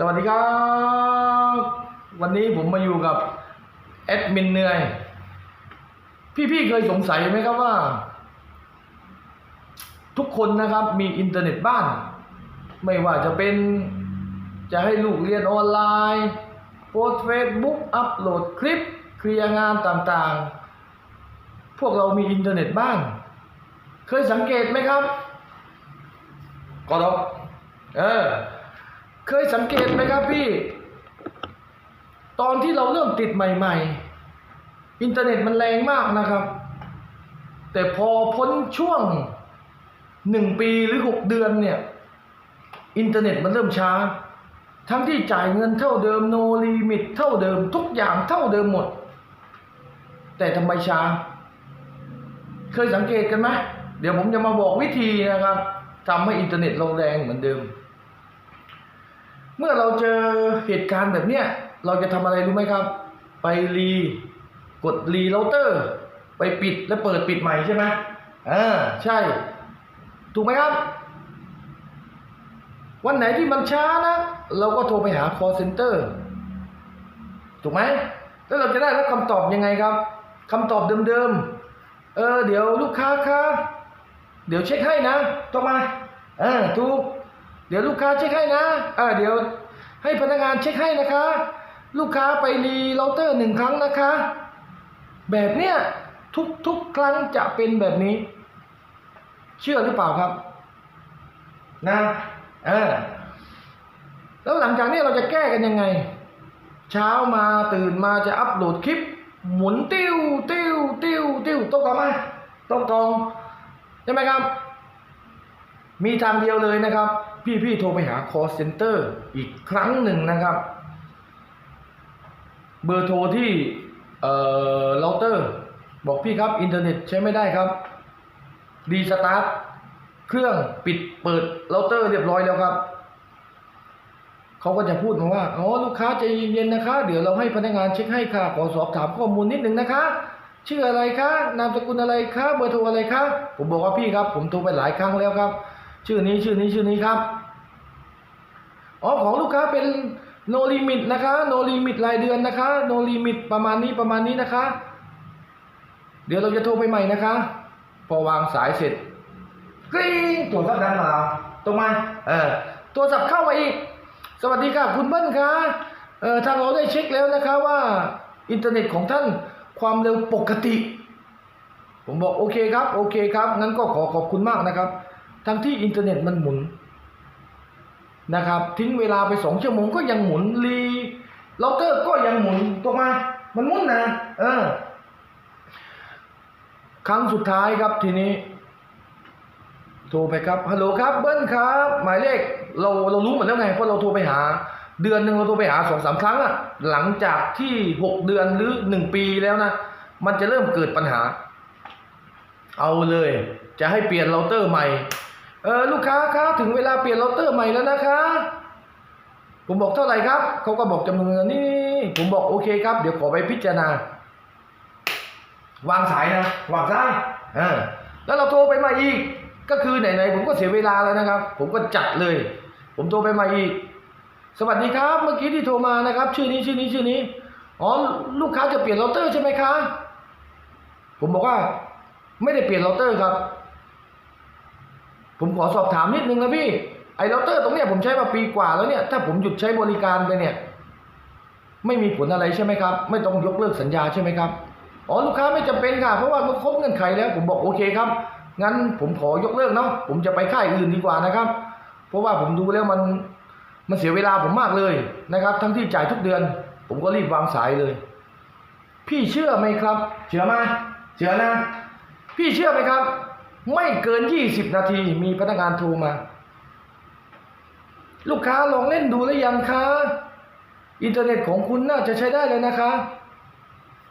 สวัสดีครับ วันนี้ผมมาอยู่กับแอดมินเหนื่อย พี่ๆเคยสงสัยไหมครับว่า ทุกคนนะครับมีอินเทอร์เน็ตบ้าน ไม่ว่าจะเป็นจะให้ลูกเรียนออนไลน์โพสเฟซบุ๊กอัปโหลดคลิป เคลียร์งานต่างๆ พวกเรามีอินเทอร์เน็ตบ้าน เคยสังเกตไหมครับก็ดอกเออ เคยสังเกตไหมครับพี่ ตอนที่เราเริ่มติดใหม่ ๆ อินเทอร์เน็ตมันแรงมากนะครับ แต่พอพ้นช่วงหนึ่งปีหรือหกเดือนเนี่ย อินเทอร์เน็ตมันเริ่มช้า ทั้งที่จ่ายเงินเท่าเดิมโนลิมิตเท่าเดิมทุกอย่างเท่าเดิมหมด แต่ทำไมช้า เคยสังเกตกันไหมเดี๋ยวผมจะมาบอกวิธีนะครับทำให้อินเทอร์เน็ตเราแรงเหมือนเดิม เมื่อเราเจอเหตุการณ์แบบเนี้ยเราจะทำอะไรรู้ไหมครับ ไปรีกดรีเราเตอร์ ไปปิดแล้วเปิดปิดใหม่ใช่ไหมอ่าใช่ ถูกไหมครับ วันไหนที่มันช้านะ เราก็โทรไปหา call center ถูกไหมแล้วเราจะได้รับคำตอบยังไงครับคำตอบเดิมๆ เออ เดี๋ยวลูกค้าคะเดี๋ยวเช็คให้นะต่อมาเออถูก เดี๋ยวลูกค้าเช็คให้นะเออเดี๋ยวให้พนักงานเช็คให้นะคะ ลูกค้าไปรีเราเตอร์หนึ่งครั้งนะคะ แบบเนี้ยทุกทุกครั้งจะเป็นแบบนี้ เชื่อหรือเปล่าครับ นะเออแล้วหลังจากนี้เราจะแก้กันยังไง เช้ามาตื่นมาจะอัปโหลดคลิป หมุนติ้วติ้วติ้วติ้วต้องตองไหมต้องตองใช่ไหมครับ มีทางเดียวเลยนะครับ พี่ๆโทรไปหา call center อีกครั้งหนึ่งนะครับ เบอร์โทรที่เอ่อเราเตอร์บอกพี่ครับ อินเทอร์เน็ตใช้ไม่ได้ครับรีสตาร์ทเครื่องปิดเปิดเราเตอร์เรียบร้อยแล้วครับเขาก็จะพูดมาว่าอ๋อลูกค้าใจเย็นๆนะคะ เดี๋ยวเราให้พนักงานเช็คให้ค่ะขอสอบถามข้อมูลนิดนึงนะคะชื่ออะไรคะนามสกุลอะไรคะเบอร์โทรอะไรคะผมบอกว่าพี่ครับ ผมโทรไปหลายครั้งแล้วครับ ชื่อนี้ชื่อนี้ชื่อนี้ครับอ๋อของลูกค้าเป็น no limit นะคะ no limit รายเดือนนะคะ no limit ประมาณนี้ประมาณนี้นะคะ เดี๋ยวเราจะโทรไปใหม่นะคะ พอวางสายเสร็จกริ๊งโทรศัพท์ดังมาตรงมาเออโทรศัพท์เข้ามาอีก สวัสดีค่ะคุณเบิ้ลคะเออทางเราได้เช็คแล้วนะคะว่าอินเทอร์เน็ตของท่านความเร็วปกติ ผมบอกโอเคครับโอเคครับงั้นก็ขอขอบคุณมากนะครับ ทั้งที่อินเทอร์เน็ตมันหมุนนะครับ ทิ้งเวลาไปสองชั่วโมงก็ยังหมุนรีเราเตอร์ก็ยังหมุนตัวมา มันหมุนนะเออครั้งสุดท้ายครับทีนี้โทรไปครับฮัลโหลครับเบิ้ลครับ หมายเลขเราเรารู้หมดแล้วไงเพราะเราโทรไปหา เดือนหนึ่งเราโทรไปหาสองสามครั้งอะหลังจากที่หกเดือนหรือหนึ่งปีแล้วนะ มันจะเริ่มเกิดปัญหา เอาเลย จะให้เปลี่ยนเราเตอร์ใหม่ ออลูกค้าครับถึงเวลาเปลี่ยนเราเตอร์ใหม่แล้วนะคะ ผมบอกเท่าไหร่ครับเขาก็บอกจำนวนเงินนี่ผมบอกโอเคครับ เดี๋ยวขอไปพิจารณา วางสายนะวางสายเออแล้วเราโทรไปใหม่อีก ก็คือไหนๆผมก็เสียเวลาแล้วนะครับ ผมก็จัดเลย ผมโทรไปใหม่อีก สวัสดีครับ เมื่อกี้ที่โทรมานะครับ ชื่อนี้ชื่อนี้ชื่อนี้อ๋อลูกค้าจะเปลี่ยนเราเตอร์ใช่ไหมคะ ผมบอกว่า ไม่ได้เปลี่ยนเราเตอร์ครับ ผมขอสอบถามนิดนึงนะพี่ไอ้เราเตอร์ตรงเนี้ยผมใช้มาปีกว่าแล้วเนี่ยถ้าผมหยุดใช้บริการไปเนี่ย ไม่มีผลอะไรใช่ไหมครับ ไม่ต้องยกเลิกสัญญาใช่ไหมครับอ๋อลูกค้าไม่จำเป็นค่ะ เพราะว่ามันครบเงื่อนไขแล้ว ผมบอกโอเคครับ งั้นผมขอยกเลิกเนาะผมจะไปค่ายอื่นดีกว่านะครับ เพราะว่าผมดูแล้วมันมันเสียเวลาผมมากเลยนะครับ ทั้งที่จ่ายทุกเดือน ผมก็รีบวางสายเลย พี่เชื่อไหมครับ เชื่อไหมเชื่อนะ พี่เชื่อไหมครับ ไม่เกิน20นาทีมีพนักงานโทรมา ลูกค้าลองเล่นดูหรือยังคะอินเทอร์เน็ตของคุณน่าจะใช้ได้เลยนะคะ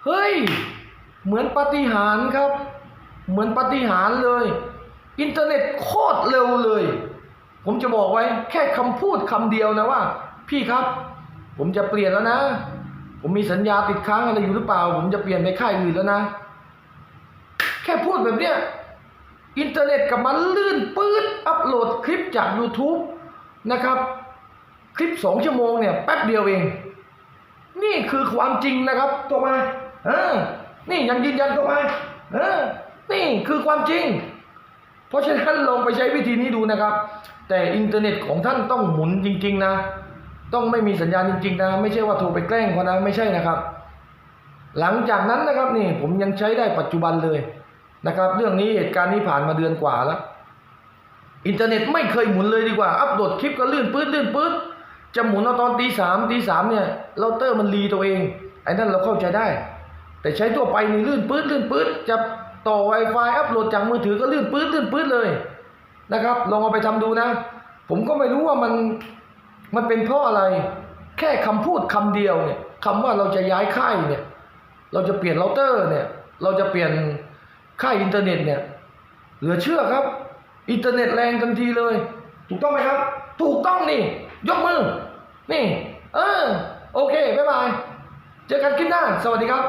เฮ้ย เหมือนปฏิหารครับ เหมือนปฏิหารเลย อินเทอร์เน็ตโคตรเร็วเลย ผมจะบอกไว้แค่คำพูดคำเดียวนะว่า พี่ครับ ผมจะเปลี่ยนแล้วนะ ผมมีสัญญาติดค้างอะไรอยู่หรือเปล่า ผมจะเปลี่ยนไปค่ายอื่นแล้วนะ แค่พูดแบบเนี้ย อินเทอร์เน็ตกับมันลื่นปื๊ดอัปโหลดคลิปจาก YouTube นะครับ คลิปสองชั่วโมงเนี่ยแป๊บเดียวเอง นี่คือความจริงนะครับตัวมาเออนี่ยังยืนยันตัวมาเออนี่คือความจริง เพราะฉะนั้นลองไปใช้วิธีนี้ดูนะครับ แต่อินเทอร์เน็ตของท่านต้องหมุนจริง ๆ นะ ต้องไม่มีสัญญาณจริง ๆ นะ ไม่ใช่ว่าโทรไปแกล้งเขานะไม่ใช่นะครับ หลังจากนั้นนะครับนี่ผมยังใช้ได้ปัจจุบันเลย นะครับ เรื่องนี้เหตุการณ์นี้ผ่านมาเดือนกว่าแล้ว อินเทอร์เน็ตไม่เคยหมุนเลยดีกว่า อัปโหลดคลิปก็ลื่นปื๊ดลื่นปื๊ดจะหมุนเอาตอนตีสามตีสามเนี่ยเราเตอร์มันรีตัวเองไอ้นั่นเราเข้าใจได้ แต่ใช้ทั่วไปนี่ลื่นปื๊ดลื่นปื๊ดจะต่อ Wi-Fi อัปโหลดจากมือถือก็ลื่นปื๊ดลื่นปื๊ดเลยนะครับ ลองเอาไปทำดูนะ ผมก็ไม่รู้ว่ามันมันเป็นเพราะอะไร แค่คำพูดคำเดียวเนี่ยคำว่าเราจะย้ายค่ายเนี่ย เราจะเปลี่ยนเราเตอร์เนี่ย เราจะเปลี่ยน ค่ายอินเทอร์เน็ตเนี่ยเหลือเชื่อครับ อินเทอร์เน็ตแรงทันทีเลย ถูกต้องไหมครับ ถูกต้องนี่ ยกมือ นี่ เออ โอเค บ๊ายบาย เจอกันคลิปหน้า สวัสดีครับ